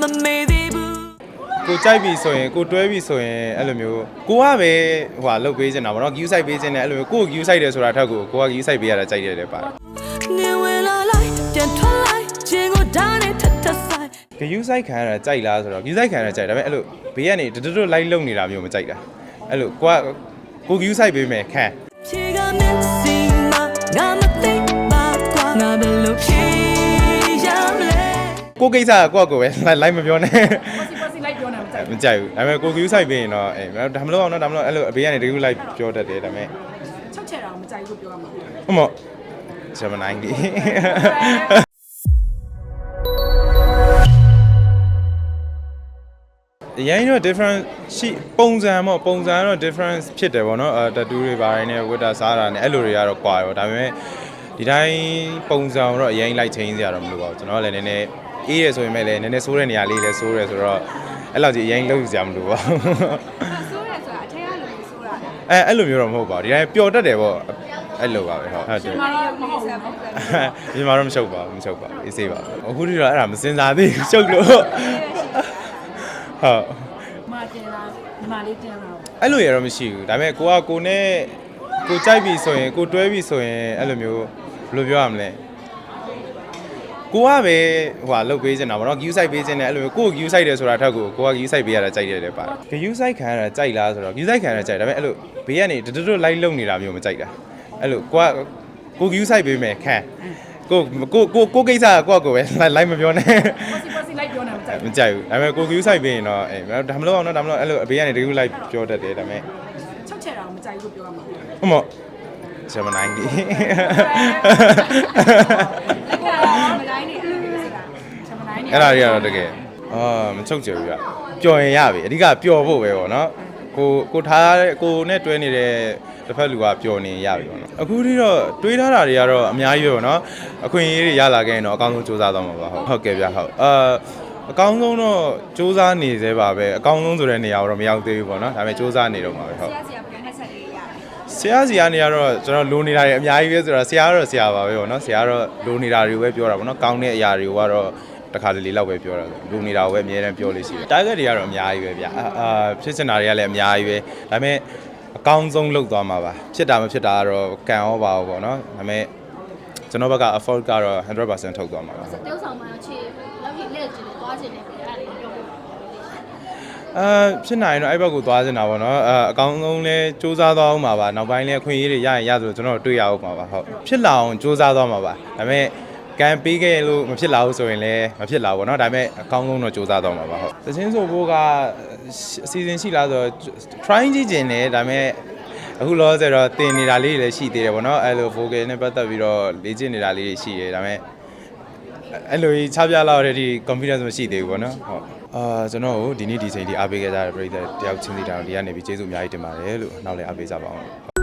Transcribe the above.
မမေ့သေးဘူးကိုကြိုက်ပြီဆိုရင်ကိုတွဲပြီဆိုရင်အဲ့လိုမျိုးကိုကပဲဟိုဟာလုတ်ပေးနေတာဗောနော် view site ပေးခြင်းနဲ့အဲ့လိုမျိုးကို view site တယ်ဆိုတာထက်ကိုကိုက view site ပေးရတာကြိုက်တယ်လေပါတယ်နေဝင်လာလိုက်ပြန်ထွက်လိုက်ခြင်းကိုဒါနဲ့ထပ်ထပ်ဆိုင် view site ခံရတာကြိုက်လားဆိုတော့ view site ခံရတာကြိုက်ဒါပေမဲ့အဲ့လိုဘေးကနေတွတ်တွတ် live လုံနေတာမျိုးမကြိုက်တာအဲ့လိုကိုကကို view site ပေးမယ်ခံဖြေကမင်းစီမငါမသိပါကွာငါဘယ်လိုဖြေရမလဲ ကိုကိစ္စကကိုကကိုပဲ live မပြောနဲ့ စီပေါ်စီလိုက်ပြောနေမှာကြိုက်မကြိုက်ဘူးဒါပေမဲ့ကို view site ပေးရင်တော့အေးဒါမလို့အောင်တော့ဒါမလို့အဲ့လိုအဘေးကနေတကူ live ပြောတတ်တယ်ဒါပေမဲ့ချုပ်ချယ်တာမကြိုက်ဘူးပြောရမှာဟုတ်မော့ဂျမနိုင်ဒီရင်းတော့ different ရှိပုံစံပေါ့ပုံစံတော့ different ဖြစ်တယ်ပေါ့နော်အဲတတူးတွေပါရင်းနဲ့ဝတ်တာစားတာနဲ့အဲ့လိုတွေကတော့ကွာရောဒါပေမဲ့ဒီတိုင်းပုံစံတော့အရင်လိုက်ချင်းစရာတော့မလိုပါဘူးကျွန်တော်ကလည်းနည်းနည်း အေးရဆိုရင်လည်းနည်းနည်းဆိုးတဲ့နေရာလေးလည်းဆိုးတယ်ဆိုတော့အဲ့လောက်ကြီးအရင်လောက်ယူစရာမလိုပါဘူးဆိုးရဆိုတာအထက်ကလူဆိုးတာအဲအဲ့လိုမျိုးတော့မဟုတ်ပါဘူးဒီတိုင်းပျော်တတ်တယ်ပေါ့အဲ့လိုပါပဲဟုတ်ဟုတ်တယ်ဒီမှာတော့မဟုတ်ဘူးဒီမှာတော့မရှုပ်ပါဘူးမရှုပ်ပါဘူးအေးဆေးပါအခုထိတော့အဲ့ဒါမစင်စားသေးဘူးရှုပ်လို့ဟုတ်မာတင်လာဒီမှာလေးတင်လာအဲ့လိုရတော့မရှိဘူးဒါပေမဲ့ကိုကကိုနဲ့ကိုကြိုက်ပြီဆိုရင်ကိုတွဲပြီဆိုရင်အဲ့လိုမျိုးဘယ်လိုပြောရမလဲ ကိုကပဲဟိုဟာလုတ်ပေးနေတာဗောနော် view site ပေးခြင်းနဲ့အဲ့လိုမျိုးကို view site တယ်ဆိုတာထက်ကိုကိုက view site ပေးရတာကြိုက်တယ်လေပါ view site ခံရတာကြိုက်လားဆိုတော့ view site ခံရတာကြိုက်ဒါပေမဲ့အဲ့လိုဘေးကနေတွတ်တွတ် live လုံနေတာမျိုးမကြိုက်တာအဲ့လိုကိုကကို view site ပေးမယ်ခံကိုကိုကိုကိုကိစ္စကကိုကကိုပဲ live မပြောနဲ့စီပေါ်စီလိုက်ပြောနေမှာကြိုက်မကြိုက်ဘူးဒါပေမဲ့ကို view site ပေးရင်တော့အေးဒါမလို့အောင်တော့ဒါမလို့အဲ့လိုအဘေးကနေတကူ live ပြောတတ်တယ်ဒါပေမဲ့ချုပ်ချယ်တာမကြိုက်ဘူးပြောရမှာ ဟုတ်မော့ဂျမနိုင်ဒီလက်ကမတိုင်းနေတယ်ဆိုတာချမတိုင်းနေ အဲ့ဒါတွေကတော့တကယ်အာမချုပ်ကြဘူးပြပျော်ရင်ရပြီအဓိကပျော်ဖို့ပဲပေါ့နော်ကိုကိုထားတဲ့ကိုနဲ့တွဲနေတဲ့တစ်ဖက်လူကပျော်နေရပြီပေါ့နော်အခုထိတော့တွေးထားတာတွေကတော့အများကြီးပဲပေါ့နော်အခွင့်အရေးတွေရလာခဲ့ရင်တော့အကောင်းဆုံးစူးစမ်းသွားမှာပါဟုတ်ဟုတ်ကဲ့ဗျဟုတ်အာအကောင်းဆုံးတော့စူးစမ်းနေသေးပါပဲအကောင်းဆုံးဆိုတဲ့နေရာတော့မရောက်သေးဘူးပေါ့နော်ဒါပေမဲ့စူးစမ်းနေတော့မှာပဲဟုတ်ဆရာဆရာပြန်နှက်ဆက်လေးရတယ်ဆရာစီကနေကတော့ကျွန်တော်လိုနေတာတွေအများကြီးပဲဆိုတော့ဆရာကတော့ဆရာပါပဲပေါ့နော်ဆရာကတော့လိုနေတာတွေပဲပြောတာပေါ့နော်ကောင်းတဲ့အရာတွေကတော့ တစ်ခါတလေလောက်ပဲပြောတာလိုနေတာကိုပဲအများအားပြောလို့ရှိတယ် target တွေကတော့အများကြီးပဲဗျအာအာဖြစ်ချင်တာတွေကလည်းအများကြီးပဲဒါပေမဲ့အကောင်းဆုံးလုပ်သွားမှာပါဖြစ်တာမဖြစ်တာကတော့ကံရောပါဘူးပေါ့နော်ဒါပေမဲ့ကျွန်တော်ဘက်က effort ကတော့100%ထုတ်သွားမှာပါတယောက်ဆောင်မှချေလောက်ကြီးလက်ကျင်သွားခြင်းနဲ့အဲ့ဒါလေးပြောပြပါအာဖြစ်နိုင်ရင်တော့အဲ့ဘက်ကိုသွားချင်တာပေါ့နော်အာအကောင်းဆုံးလဲစူးစမ်းသွားအောင်ပါပါနောက်ပိုင်းလဲအခွင့်အရေးတွေရရင်ရသလိုကျွန်တော်တို့တွေ့ရအောင်ပါပါဟုတ်ဖြစ်လာအောင်စူးစမ်းသွားမှာပါဒါပေမဲ့ ကံပေးခဲ့လို့မဖြစ်လာဘူးဆိုရင်လည်းမဖြစ်လာဘူးပေါ့နော်ဒါပေမဲ့အကောင်းဆုံးတော့စူးစမ်းသွားမှာပါဟုတ်သချင်းဆိုဖို့ကအစီအစဉ်ရှိလားဆိုတော့ try ကြည့်ကျင်တယ်ဒါပေမဲ့အခုလောဆယ်တော့တင်နေတာလေးတွေလည်းရှိသေးတယ်ပေါ့နော်အဲ့လို vocal နဲ့ပတ်သက်ပြီးတော့လေ့ကျင့်နေတာလေးတွေရှိတယ်ဒါပေမဲ့အဲ့လိုကြီးချပြလောက်တဲ့ဒီ confidence မရှိသေးဘူးပေါ့နော်ဟုတ်အာကျွန်တော်တို့ဒီနေ့ဒီချိန်ဒီအားပေးခဲ့ကြတဲ့ပရိသတ်တယောက်ချင်းစီတောင်ဒီကနေပြီးကျေးဇူးအများကြီးတင်ပါတယ်လို့နောက်လည်းအားပေးကြပါအောင်